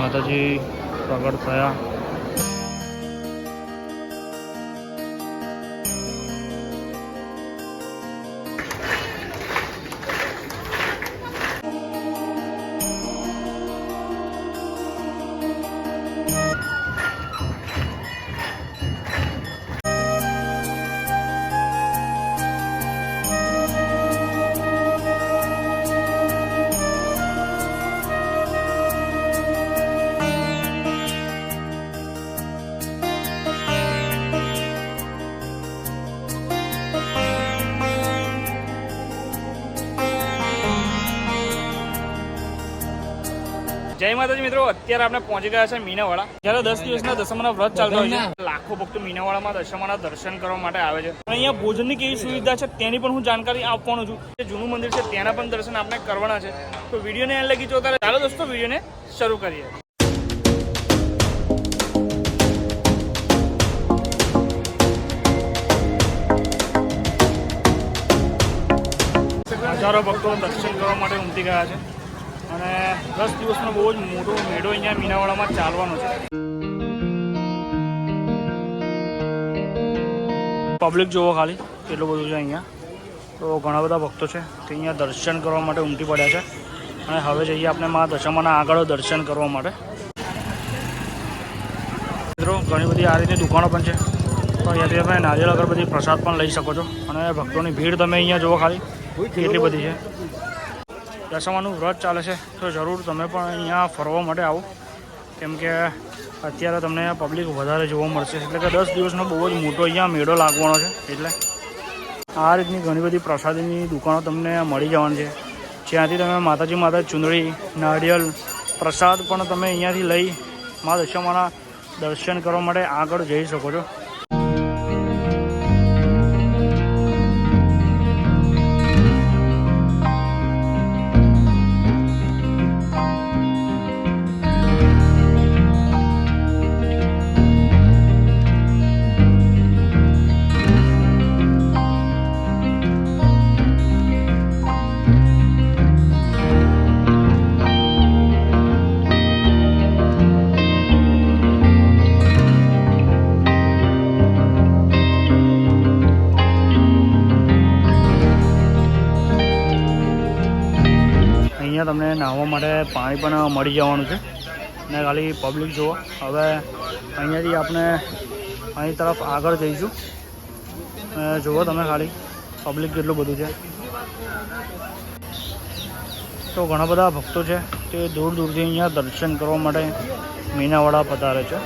માતાજી પ્રગટ થયા. જય માતાજી મિત્રો, અત્યારે આપણે પહોંચી ગયા છે મીનાવાડા. જ્યારે દસ દિવસના દસમાના વ્રત ચાલતો હોય છે, લાખો ભક્તો મીનાવાડામાં દશમાના દર્શન કરવા માટે આવે છે. અહીંયા ભોજનની કેવી સુવિધા છે તેની પણ હું જાણકારી આપવાનો છું. જે જૂનું મંદિર છે તેના પણ દર્શન આપણે કરવાના છે. તો વિડીયોને એન્ડ લગી જોતા. ચાલો દોસ્તો, વિડીયોને શરૂ કરીએ. હજારો ભક્તો દર્શન કરવા માટે ઉમટી ગયા છે. અને દસ દિવસનો બહુ જ મોટો મેળો અહીંયા મીનાવાડામાં ચાલવાનો છે. પબ્લિક જોવો ખાલી કેટલું બધું છે અહીંયા. તો ઘણા બધા ભક્તો છે, તે અહીંયા દર્શન કરવા માટે ઉમટી પડ્યા છે. અને હવે જઈએ આપણે મા દશામાના આગળ દર્શન કરવા માટે. મિત્રો, ઘણી બધી આ રીતની દુકાનો પણ છે. તો અહીંયાથી તમે નારિયેળ અગરબત્તી પ્રસાદ પણ લઈ શકો છો. અને ભક્તોની ભીડ તમે અહીંયા જુઓ ખાલી, કેટલી બધી છે. દશામાનું વ્રત ચાલે છે, તો જરૂર તમે પણ અહીંયા ફરવા માટે આવો. કેમ કે અત્યારે તમને પબ્લિક વધારે જોવા મળશે, એટલે કે દસ દિવસનો બહુ જ મોટો અહીંયા મેળો લાગવાનો છે, એટલે આ રીતની ઘણી બધી પ્રસાદીની દુકાનો તમને મળી જવાની છે. જ્યાંથી તમે માતાજી માતા ચુંદડી નારિયેળ પ્રસાદ પણ તમે અહીંયાથી લઈ મા દશામાના દર્શન કરવા માટે આગળ જઈ શકો છો. અહીંયા તમને નાહવા માટે પાણી પણ મળી જવાનું છે. ને ખાલી પબ્લિક જુઓ. હવે અહીંયાથી આપણે અહીં તરફ આગળ જઈશું. જુઓ તમે ખાલી પબ્લિક કેટલું બધું છે. તો ઘણા બધા ભક્તો છે તે દૂર દૂરથી અહીંયા દર્શન કરવા માટે મીનાવાડા પધારે છે.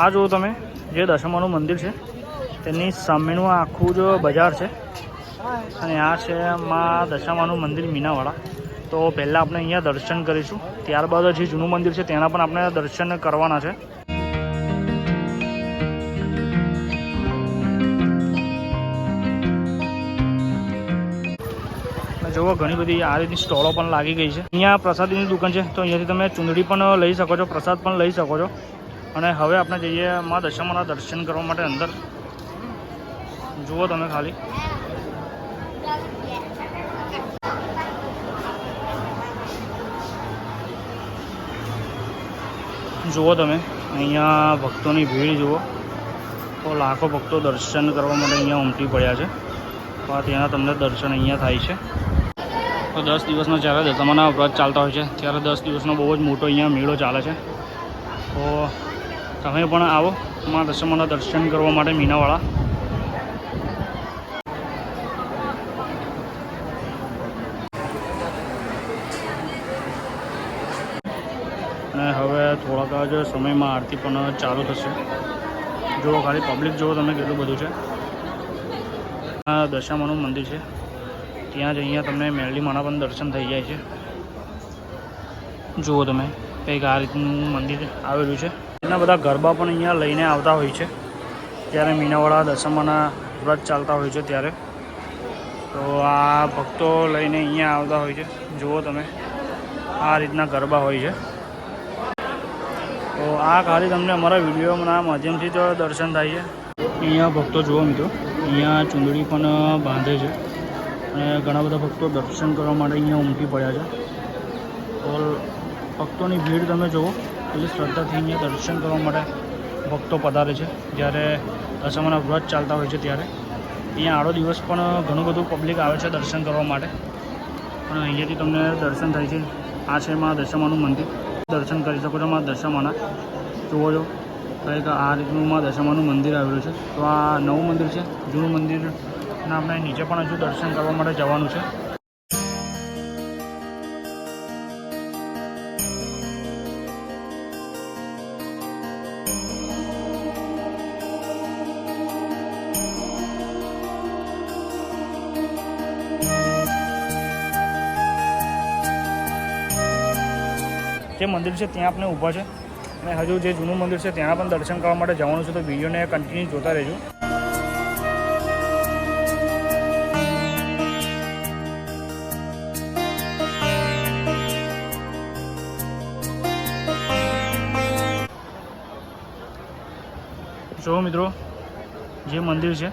આ જુઓ તમે, જે દશામાનું મંદિર છે, તેની સામેનું આખું જ બજાર છે. અને આ છે માં દશામાનું મંદિર મીનાવાડા તો પહેલાં આપણે અહીંયા દર્શન કરીશું. ત્યારબાદ જે જૂનું મંદિર છે, તેના પણ આપણે દર્શન કરવાના છે. જુઓ, ઘણી બધી આ રીતની સ્ટોલો પણ લાગી ગઈ છે. અહીંયા પ્રસાદીની દુકાન છે, તો અહીંયાથી તમે ચૂંદડી પણ લઈ શકો છો, પ્રસાદ પણ લઈ શકો છો. અને હવે આપણે જઈએ મા દશામાના દર્શન કરવા માટે અંદર. જુઓ તમે ખાલી. જુઓ તમે, અહીંયા ભક્તોની ભીડ, જુઓ. તો લાખો ભક્તો દર્શન કરવા માટે અહીંયા ઉમટી પડ્યા છે. ત્યાંના તમને દર્શન અહીંયા થાય છે. તો દસ દિવસનો જ્યારે દશામાના વ્રત ચાલતા હોય છે, ત્યારે દસ દિવસનો બહુ જ મોટો અહીંયા મેળો ચાલે છે. તો તમે પણ આવો મા દશામાના દર્શન કરવા માટે મીનાવાળા. અને હવે થોડાક જ સમયમાં આરતી પણ ચાલુ થશે. જુઓ ખાલી પબ્લિક જુઓ તમે કેટલું બધું છે. આ દશામાનું મંદિર છે. ત્યાં જ અહીંયા તમને મેરલી માના પણ દર્શન થઈ જાય છે. જુઓ તમે. કંઈક આ રીતનું મંદિર આવેલું છે. એના બધા ગરબા પણ અહીંયા લઈને આવતા હોય છે. ત્યારે મીનાવાળા દસમાના વ્રત ચાલતા હોય છે ત્યારે. તો આ ભક્તો લઈને અહીંયા આવતા હોય છે. જુઓ તમે, આ રીતના ગરબા હોય છે. તો આ ખાલી તમને અમારા વિડીયોના માધ્યમથી તો દર્શન થાય છે. અહીંયા ભક્તો, જુઓ મિત્રો, અહીંયા ચૂંદડી પણ બાંધે છે. અને ઘણા બધા ભક્તો દર્શન કરવા માટે અહીંયા ઉમટી પડ્યા છે. તો ભક્તોની ભીડ તમે જુઓ, એટલે શ્રદ્ધાથી અહીંયા દર્શન કરવા માટે ભક્તો પધારે છે. જ્યારે દશામાના વ્રત ચાલતા હોય છે ત્યારે. અહીંયા આડો દિવસ પણ ઘણું બધું પબ્લિક આવે છે દર્શન કરવા માટે. પણ અહીંયાથી તમને દર્શન થાય છે. આ છે મા દશામાનું મંદિર. દર્શન કરી શકો છો મા દશામાના. જુઓ છો કંઈક આ રીતનું મા દશામાનું મંદિર આવેલું છે. તો આ નવું મંદિર છે. જૂનું મંદિરના આપણે નીચે પણ હજુ દર્શન કરવા માટે જવાનું છે. મંદિર છે ત્યાં આપણે ઊભા છે. અને હજુ જે જૂનું મંદિર છે ત્યાં પણ દર્શન કરવા માટે જવાનું છે, તો વિડીયોને કન્ટિન્યુ જોતા રહેજો. જો મિત્રો, જે મંદિર છે,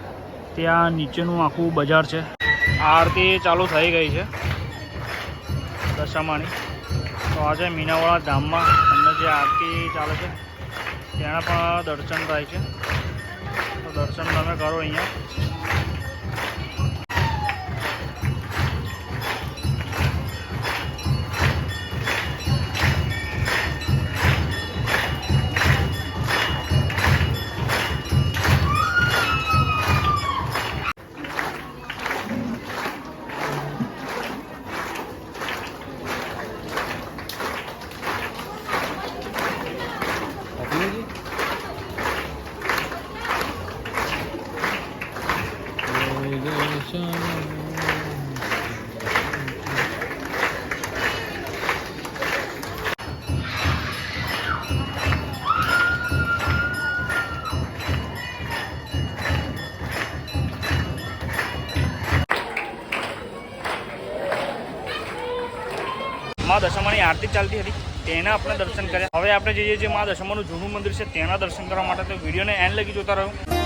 ત્યાં નીચેનું આખું બજાર છે. આરતી ચાલુ થઈ ગઈ છે. દશામાની તો આજે મીનાવાળા ધામમાં. તમને જે આરતી ચાલે છે ત્યાં પણ દર્શન થાય છે. તો દર્શન તમે કરો અહીંયા. મા દશામાની આરતી ચાલતી હતી. તેના આપણે દર્શન કર્યા. હવે આપણે જઈએ છીએ મા દશામાનું જૂનું મંદિર છે. તેના દર્શન કરવા માટે તો વિડીયોને એન્ડ લગી જોતા રહ્યો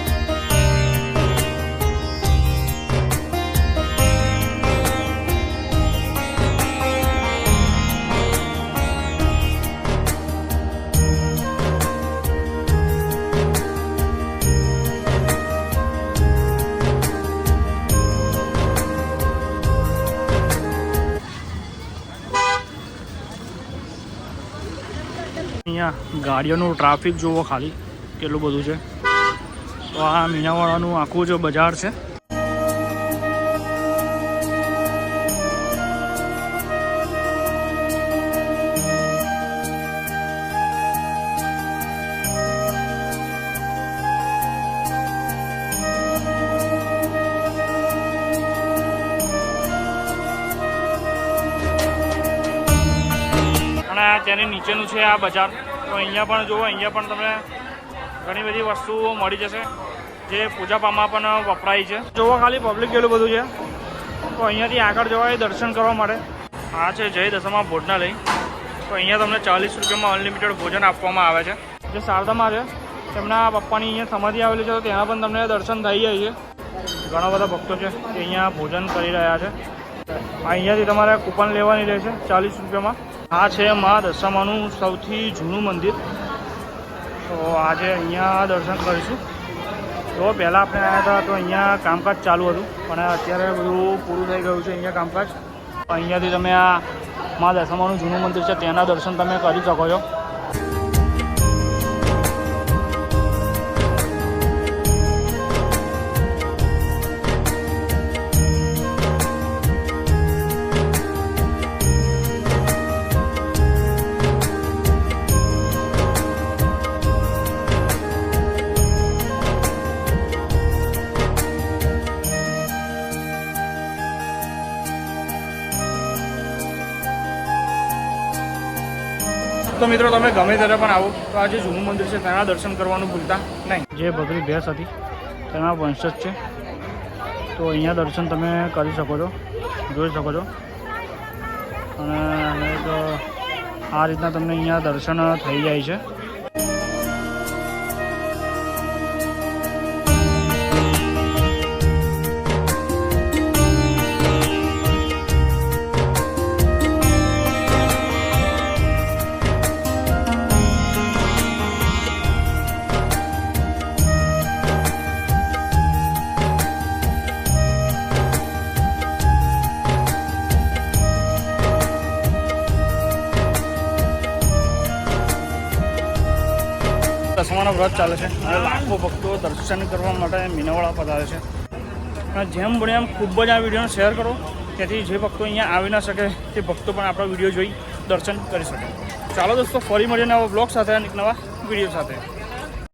અહીંયા ગાડીઓનું ટ્રાફિક જુઓ ખાલી, કેટલું બધું છે. તો આ મીનાવાળાનું આખું જો બજાર છે. તેની નીચેનું છે આ બજાર. તો અહીંયા પણ જુઓ, અહીંયા પણ તમને ઘણી બધી વસ્તુઓ મળી જશે, જે પૂજા પામાં પણ વપરાય છે. જુઓ ખાલી પબ્લિક કેટલું બધું છે. તો અહીંયાથી આગળ જવાય દર્શન કરવા માટે. આ છે જય દશામાં ભોજનાલય. તો અહીંયા તમને ચાલીસ રૂપિયામાં અનલિમિટેડ ભોજન આપવામાં આવે છે. જે શારદામાં છે, તેમના પપ્પાની અહીંયા સમાધિ આવેલી છે, તો ત્યાં પણ તમને દર્શન થઈ જાય છે. ઘણા બધા ભક્તો છે, જે અહીંયા ભોજન કરી રહ્યા છે. અહીંયાથી તમારે કૂપન લેવાની રહેશે, ચાલીસ રૂપિયામાં. આ છે મા દશામાનું સૌથી જૂનું મંદિર. તો આજે અહીંયા દર્શન કરીશું. તો પહેલાં આપણે આવ્યા હતા તો અહીંયા કામકાજ ચાલુ હતું. પણ અત્યારે બધું પૂરું થઈ ગયું છે અહીંયા કામકાજ. અહીંયાથી તમે આ મા દશામાનું જૂનું મંદિર છે તેના દર્શન તમે કરી શકો છો. મિત્રો તમે ગમે ત્યારે પણ આવો. તો આ જે જૂનું મંદિર છે તેના દર્શન કરવાનું ભૂલતા નહીં. જે બકરી ભેંસ હતી તેના વંશજ છે. તો અહીંયા દર્શન તમે કરી શકો છો, જોઈ શકો છો. અને તો આ રીતના તમને અહીંયા દર્શન થઈ જાય છે. દશામાનો વ્રત ચાલે છે. અને લાખો ભક્તો દર્શન કરવા માટે મીનાવાળા પધારે છે. અને જેમ બને એમ ખૂબ જ આ વિડીયોને શેર કરો તેથી જે ભક્તો અહીંયા આવી ના શકે, તે ભક્તો પણ આપણો વીડિયો જોઈ દર્શન કરી શકે. ચાલો દોસ્તો, ફરી મળીને આવા બ્લોગ સાથે અને નવા વીડિયો સાથે.